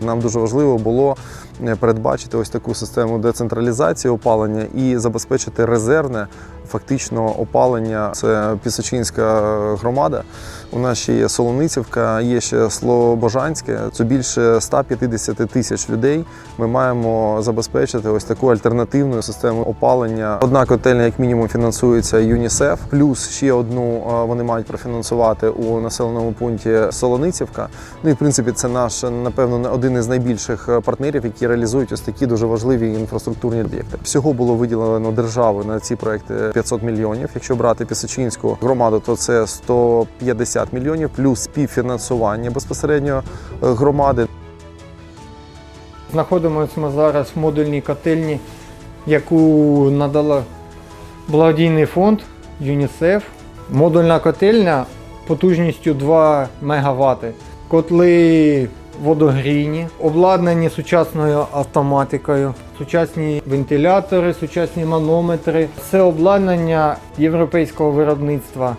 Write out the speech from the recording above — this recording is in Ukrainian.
Нам дуже важливо було е, передбачити ось таку систему децентралізації опалення і забезпечити резервне фактично опалення. Це Пісочинська громада. У нас ще є Солоницівка, є ще Слобожанське. Це більше 150 тисяч людей. Ми маємо забезпечити ось таку альтернативну систему опалення. Одна котельня, як мінімум, фінансується ЮНІСЕФ, плюс ще одну е, вони мають профінансувати у населеному пункті Солоницівка. Ну і в принципі, це наш напевно один із найбільших е, партнерів, які реалізують ось такі дуже важливі інфраструктурні об'єкти. Всього було виділено державою на ці проекти 500 мільйонів. Якщо брати Пісочинську громаду, то це 150 мільйонів, плюс співфінансування безпосередньо е, громади. Знаходимося ми зараз в модульній котельні, яку надала благодійний фонд ЮНІСЕФ. Модульна котельня потужністю 2 МВт. Котли водогрійні, обладнані сучасною автоматикою, сучасні вентилятори, сучасні манометри. Це обладнання європейського виробництва.